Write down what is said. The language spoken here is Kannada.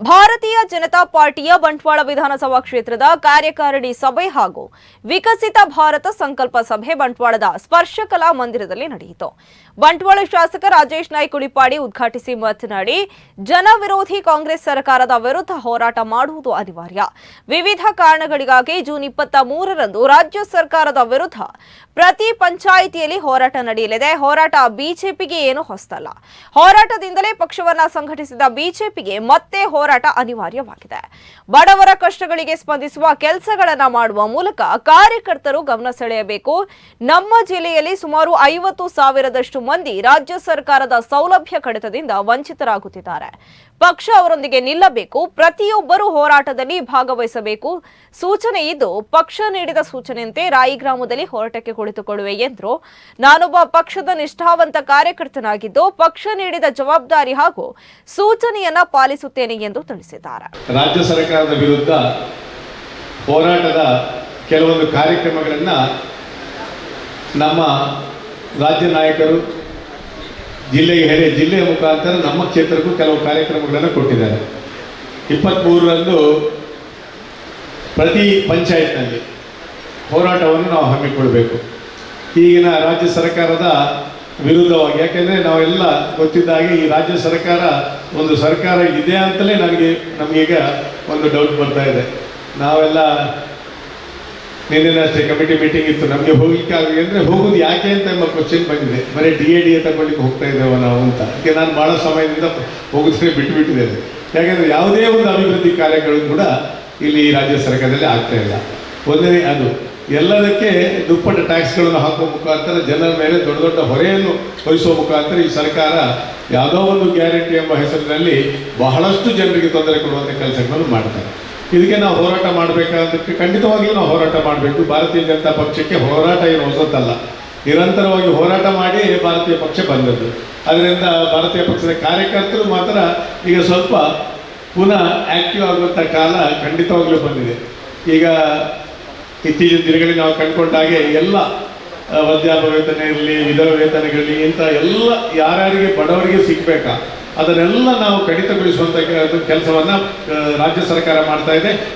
ಭಾರತೀಯ ಜನತಾ ಪಾರ್ಟಿಯ ಬಂಟ್ವಾಳ ವಿಧಾನಸಭಾ ಕ್ಷೇತ್ರದ ಕಾರ್ಯಕಾರಿಣಿ ಸಭೆ ಹಾಗೂ ವಿಕಸಿತ ಭಾರತ ಸಂಕಲ್ಪ ಸಭೆ ಬಂಟ್ವಾಳದ ಸ್ಪರ್ಶ ಕಲಾ ಮಂದಿರದಲ್ಲಿ ನಡೆಯಿತು. ಬಂಟ್ವಾಳ ಶಾಸಕ ರಾಜೇಶ್ ನಾಯ್ಕ್ ಉಳಿಪಾಡಿ ಉದ್ಘಾಟಿಸಿ ಮಾತನಾಡಿ, ಜನ ವಿರೋಧಿ ಕಾಂಗ್ರೆಸ್ ಸರ್ಕಾರದ ವಿರುದ್ಧ ಹೋರಾಟ ಮಾಡುವುದು ಅನಿವಾರ್ಯ. ವಿವಿಧ ಕಾರಣಗಳಿಗಾಗಿ ಜೂನ್ ಇಪ್ಪತ್ತ ಮೂರರಂದು ರಾಜ್ಯ ಸರ್ಕಾರದ ವಿರುದ್ಧ ಪ್ರತಿ ಪಂಚಾಯಿತಿಯಲ್ಲಿ ಹೋರಾಟ ನಡೆಯಲಿದೆ. ಹೋರಾಟ ಬಿಜೆಪಿಗೆ ಏನು ಹೊಸ್ತಲ್ಲ. ಹೋರಾಟದಿಂದಲೇ ಪಕ್ಷವನ್ನ ಸಂಘಟಿಸಿದ ಬಿಜೆಪಿಗೆ ಮತ್ತೆ ಅನಿವಾರ್ಯವಾಗಿದೆ. ಬಡವರ ಕಷ್ಟಗಳಿಗೆ ಸ್ಪಂದಿಸುವ ಕೆಲಸಗಳನ್ನ ಮಾಡುವ ಮೂಲಕ ಕಾರ್ಯಕರ್ತರು ಗಮನ ಸೆಳೆಯಬೇಕು. ನಮ್ಮ ಜಿಲ್ಲೆಯಲ್ಲಿ ಸುಮಾರು ಐವತ್ತು ಸಾವಿರದಷ್ಟು ಮಂದಿ ರಾಜ್ಯ ಸರ್ಕಾರದ ಸೌಲಭ್ಯ ಕಡಿತದಿಂದ ವಂಚಿತರಾಗುತ್ತಿದ್ದಾರೆ. ಪಕ್ಷ ಅವರೊಂದಿಗೆ ನಿಲ್ಲಬೇಕು, ಪ್ರತಿಯೊಬ್ಬರೂ ಹೋರಾಟದಲ್ಲಿ ಭಾಗವಹಿಸಬೇಕು. ಸೂಚನೆ ಇದ್ದು, ಪಕ್ಷ ನೀಡಿದ ಸೂಚನೆಯಂತೆ ರಾಯಿ ಗ್ರಾಮದಲ್ಲಿ ಹೋರಾಟಕ್ಕೆ ಕುಳಿತುಕೊಳ್ಳುವೆ ಎಂದರು. ನಾನೊಬ್ಬ ಪಕ್ಷದ ನಿಷ್ಠಾವಂತ ಕಾರ್ಯಕರ್ತನಾಗಿದ್ದು, ಪಕ್ಷ ನೀಡಿದ ಜವಾಬ್ದಾರಿ ಹಾಗೂ ಸೂಚನೆಯನ್ನ ಪಾಲಿಸುತ್ತೇನೆ ಎಂದು ತಿಳಿಸಿದ್ದಾರೆ. ರಾಜ್ಯ ಸರ್ಕಾರದ ವಿರುದ್ಧ ಹೋರಾಟದ ಕೆಲವೊಂದು ಕಾರ್ಯಕ್ರಮಗಳನ್ನು ನಮ್ಮ ರಾಜ್ಯ ನಾಯಕರು ಜಿಲ್ಲೆಗೆ ಹೇಳಿ ಜಿಲ್ಲೆಯ ಮುಖಾಂತರ ನಮ್ಮ ಕ್ಷೇತ್ರಕ್ಕೂ ಕೆಲವು ಕಾರ್ಯಕ್ರಮಗಳನ್ನು ಕೊಟ್ಟಿದ್ದಾರೆ. ಇಪ್ಪತ್ತ್ಮೂರರಂದು ಪ್ರತಿ ಪಂಚಾಯತ್ನಲ್ಲಿ ಹೋರಾಟವನ್ನು ನಾವು ಹಮ್ಮಿಕೊಳ್ಬೇಕು ಈಗಿನ ರಾಜ್ಯ ಸರ್ಕಾರದ ವಿರುದ್ಧವಾಗಿ. ಯಾಕೆಂದರೆ ನಾವೆಲ್ಲ ಗೊತ್ತಿದ್ದ ಹಾಗೆ ಈ ರಾಜ್ಯ ಸರ್ಕಾರ ಒಂದು ಸರ್ಕಾರ ಇದೆ ಅಂತಲೇ ನನಗೆ ನಮಗೀಗ ಒಂದು ಡೌಟ್ ಬರ್ತಾ ಇದೆ. ನಾವೆಲ್ಲ ನಿನ್ನೆ ಅಷ್ಟೇ ಕಮಿಟಿ ಮೀಟಿಂಗ್ ಇತ್ತು. ನಮಗೆ ಹೋಗ್ಲಿಕ್ಕೆ ಆಗಲಿ ಅಂದರೆ ಹೋಗೋದು ಯಾಕೆ ಅಂತ ಎಂಬ ಕ್ವಶನ್ ಬಂದಿದೆ. ಬರೀ ಡಿ ಎ ಡಿ ಎ ತಗೊಳ್ಳಿಕ್ಕೆ ಹೋಗ್ತಾ ಇದ್ದೇವೆ ನಾವು ಅಂತ. ಅದಕ್ಕೆ ನಾನು ಭಾಳ ಸಮಯದಿಂದ ಹೋಗೋದಕ್ಕೆ ಬಿಟ್ಟುಬಿಟ್ಟಿದ್ದೇನೆ ಯಾಕೆಂದರೆ ಯಾವುದೇ ಒಂದು ಅಭಿವೃದ್ಧಿ ಕಾರ್ಯಗಳು ಕೂಡ ಇಲ್ಲಿ ರಾಜ್ಯ ಸರ್ಕಾರದಲ್ಲಿ ಆಗ್ತಾ ಇಲ್ಲ. ಒಂದನೇ ಅದು ಎಲ್ಲದಕ್ಕೆ ದುಪ್ಪಟ್ಟ ಟ್ಯಾಕ್ಸ್ಗಳನ್ನು ಹಾಕೋ ಮುಖಾಂತರ ಜನರ ಮೇಲೆ ದೊಡ್ಡ ದೊಡ್ಡ ಹೊರೆಯನ್ನು ವಹಿಸುವ ಮುಖಾಂತರ ಈ ಸರ್ಕಾರ ಯಾವುದೋ ಒಂದು ಗ್ಯಾರಂಟಿ ಎಂಬ ಹೆಸರಿನಲ್ಲಿ ಬಹಳಷ್ಟು ಜನರಿಗೆ ತೊಂದರೆ ಕೊಡುವಂಥ ಕೆಲಸಗಳನ್ನು ಮಾಡ್ತಾರೆ. ಇದಕ್ಕೆ ನಾವು ಹೋರಾಟ ಮಾಡಬೇಕಾದಕ್ಕೆ ಖಂಡಿತವಾಗಿಯೂ ನಾವು ಹೋರಾಟ ಮಾಡಬೇಕು. ಭಾರತೀಯ ಜನತಾ ಪಕ್ಷಕ್ಕೆ ಹೋರಾಟ ಏನು ಹೊಸತಲ್ಲ. ನಿರಂತರವಾಗಿ ಹೋರಾಟ ಮಾಡಿ ಭಾರತೀಯ ಪಕ್ಷ ಬಂದದ್ದು. ಅದರಿಂದ ಭಾರತೀಯ ಪಕ್ಷದ ಕಾರ್ಯಕರ್ತರು ಮಾತ್ರ ಈಗ ಸ್ವಲ್ಪ ಪುನಃ ಆಕ್ಟಿವ್ ಆಗುವಂಥ ಕಾಲ ಖಂಡಿತವಾಗಲೂ ಬಂದಿದೆ. ಈಗ ಇತ್ತೀಚಿನ ದಿನಗಳಲ್ಲಿ ನಾವು ಕಂಡುಕೊಂಡಾಗೆ ಎಲ್ಲ ಆ, ವೇತನ ಇರಲಿ ವಿಧವ ವೇತನಗಳಿರಲಿ ಇಂಥ ಎಲ್ಲ ಯಾರ್ಯಾರಿಗೆ ಬಡವರಿಗೆ ಸಿಗಬೇಕಾ ಅದನ್ನೆಲ್ಲ ನಾವು ಕಡಿತಗೊಳಿಸುವಂಥ ಕೆಲಸವನ್ನು ರಾಜ್ಯ ಸರ್ಕಾರ ಮಾಡ್ತಾ ಇದೆ.